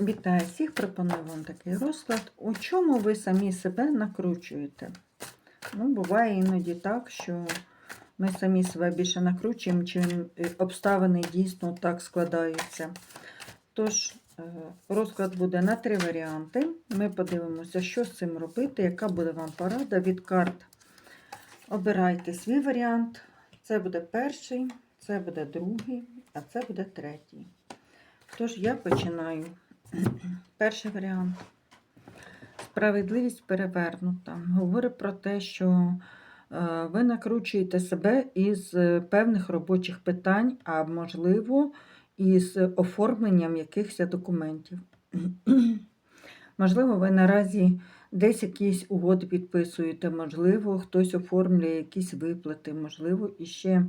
Вітаю всіх, пропоную вам такий розклад. У чому ви самі себе накручуєте? Ну, буває іноді так, що ми самі себе більше накручуємо, чим е, обставини дійсно так складаються. Тож, е, розклад буде на три варіанти. Ми подивимося, що з цим робити, яка буде вам порада від карт. Обирайте свій варіант. Це буде перший, це буде другий, а це буде третій. Тож я починаю. Перший варіант. Справедливість перевернута. Говорить про те, що е, ви накручуєте себе із е, певних робочих питань, а можливо, із оформленням якихось документів. Можливо, ви наразі десь якісь угоди підписуєте, можливо, хтось оформлює якісь виплати, можливо, іще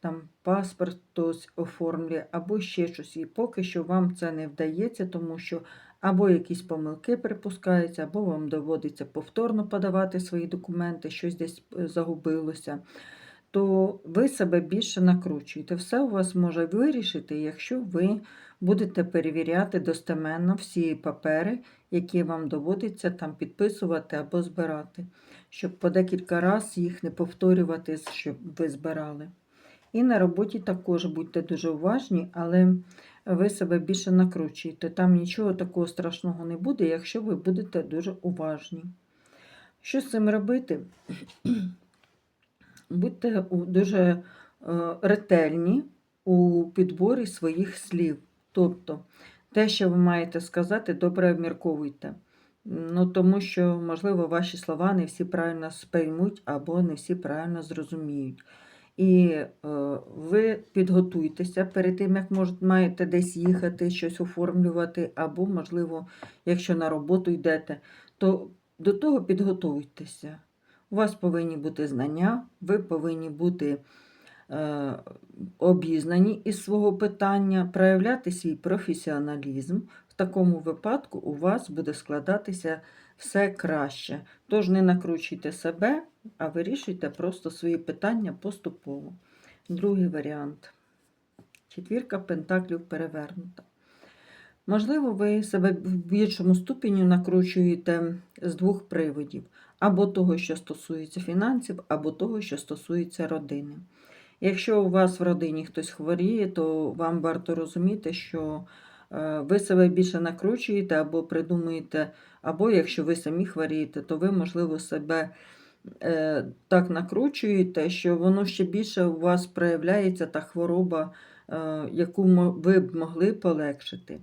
там паспорт хтось оформлює, або ще щось. І поки що вам це не вдається, тому що або якісь помилки припускаються, або вам доводиться повторно подавати свої документи, щось десь е, загубилося. То ви себе більше накручуєте. Все у вас може вирішити, якщо ви будете перевіряти достеменно всі папери, які вам доводиться там підписувати або збирати, щоб по декілька разів їх не повторювати, щоб ви збирали. І на роботі також будьте дуже уважні, але ви себе більше накручуєте. Там нічого такого страшного не буде, якщо ви будете дуже уважні. Що з цим робити? Будьте дуже е, ретельні у підборі своїх слів. Тобто, те, що ви маєте сказати, добре обмірковуйте. Ну, тому що, можливо, ваші слова не всі правильно сприймуть або не всі правильно зрозуміють. І е, ви підготуйтеся перед тим, як може, маєте десь їхати, щось оформлювати, або, можливо, якщо на роботу йдете, то до того підготуйтеся. У вас повинні бути знання, ви повинні бути е, обізнані із свого питання, проявляти свій професіоналізм. В такому випадку у вас буде складатися все краще. Тож не накручуйте себе, а вирішуйте просто свої питання поступово. Другий варіант. Четвірка пентаклів перевернута. Можливо, ви себе в більшому ступені накручуєте з двох приводів: або того, що стосується фінансів, або того, що стосується родини. Якщо у вас в родині хтось хворіє, то вам варто розуміти, що ви себе більше накручуєте або придумуєте, або якщо ви самі хворієте, то ви, можливо, себе е, так накручуєте, що воно ще більше у вас проявляється та хвороба, е, яку ви б могли полегшити.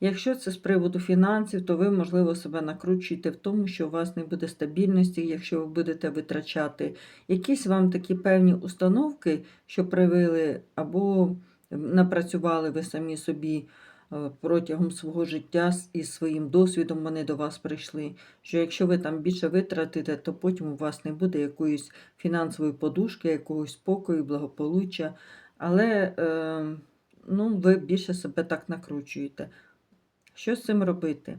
Якщо це з приводу фінансів, то ви, можливо, себе накручуєте в тому, що у вас не буде стабільності, якщо ви будете витрачати якісь вам такі певні установки, що привили, або напрацювали ви самі собі е, протягом свого життя із своїм досвідом, вони до вас прийшли. Що якщо ви там більше витратите, то потім у вас не буде якоїсь фінансової подушки, якогось спокою, благополуччя. Але е, ну, ви більше себе так накручуєте. Що з цим робити?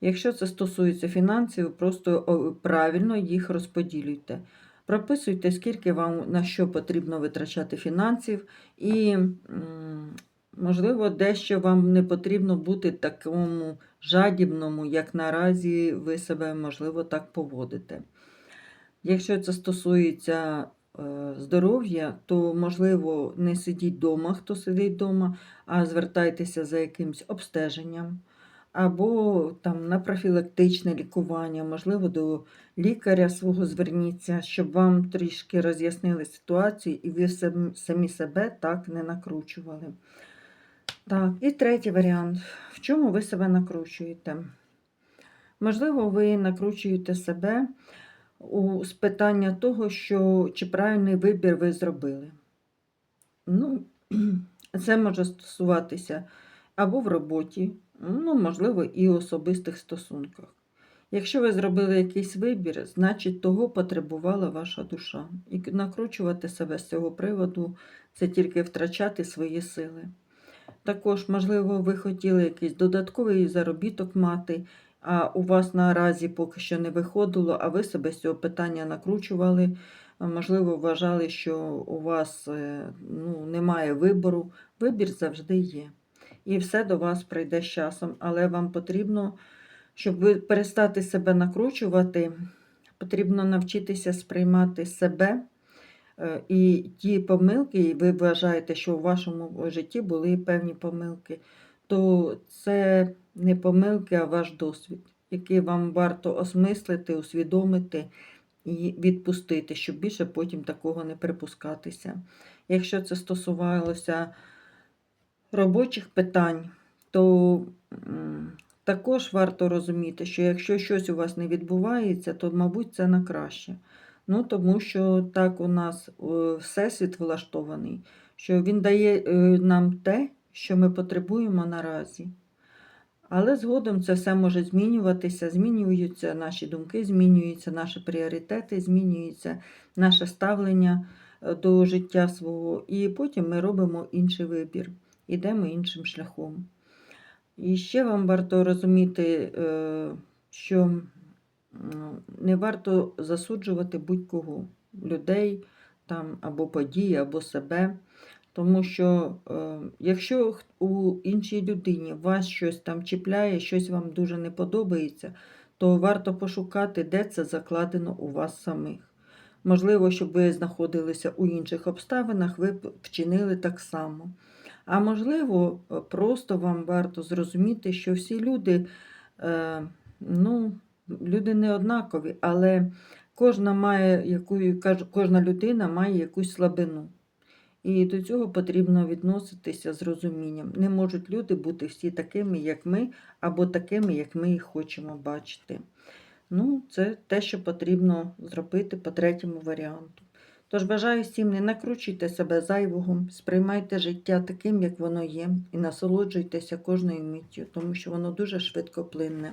Якщо це стосується фінансів, просто правильно їх розподілюйте. Прописуйте, скільки вам на що потрібно витрачати фінансів, і, можливо, дещо вам не потрібно бути такому жадібному, як наразі ви себе, можливо, так поводите. Якщо це стосується е, здоров'я, то, можливо, не сидіть вдома, хто сидить вдома, а звертайтеся за якимось обстеженням або там на профілактичне лікування, можливо, до лікаря свого зверніться, щоб вам трішки роз'яснили ситуацію і ви самі себе так не накручували. Так, і третій варіант. В чому ви себе накручуєте? Можливо, ви накручуєте себе у, питання того, що чи правильний вибір ви зробили. Ну, це може стосуватися або в роботі, ну, можливо, і в особистих стосунках. Якщо ви зробили якийсь вибір, значить того потребувала ваша душа. І накручувати себе з цього приводу це тільки втрачати свої сили. Також, можливо, ви хотіли якийсь додатковий заробіток мати, а у вас наразі поки що не виходило, а ви себе з цього питання накручували. Можливо, вважали, що у вас е, ну, немає вибору. Вибір завжди є. і все до вас прийде з часом. Але вам потрібно, щоб ви перестати себе накручувати, потрібно навчитися сприймати себе. Е, І ті помилки, і ви вважаєте, що у вашому житті були певні помилки, то це не помилки, а ваш досвід, який вам варто осмислити, усвідомити і відпустити, щоб більше потім такого не припускатися. Якщо це стосувалося робочих питань, то також варто розуміти, що якщо щось у вас не відбувається, то, мабуть, це на краще. Ну, тому що так у нас е, всесвіт влаштований, що він дає е, нам те, що ми потребуємо наразі. Але згодом це все може змінюватися, змінюються наші думки, змінюються наші пріоритети, змінюється наше ставлення е, до життя свого, і потім ми робимо інший вибір, йдемо іншим шляхом. І ще вам варто розуміти, що не варто засуджувати будь-кого, людей там, або події, або себе. Тому що е, якщо у іншій людині вас щось там чіпляє, щось вам дуже не подобається, то варто пошукати, де це закладено у вас самих. Можливо, щоб ви знаходилися у інших обставинах, ви вчинили так само. А можливо, е, просто вам варто зрозуміти, що всі люди, е, ну, люди не однакові, але кожна має яку, кожна людина має якусь слабину. І до цього потрібно відноситися з розумінням. Не можуть люди бути всі такими, як ми, або такими, як ми їх хочемо бачити. Ну, це те, що потрібно зробити по третьому варіанту. Тож бажаю всім не накручуйте себе зайвого, сприймайте життя таким, як воно є, і насолоджуйтеся кожною миттю, тому що воно дуже швидко плинне.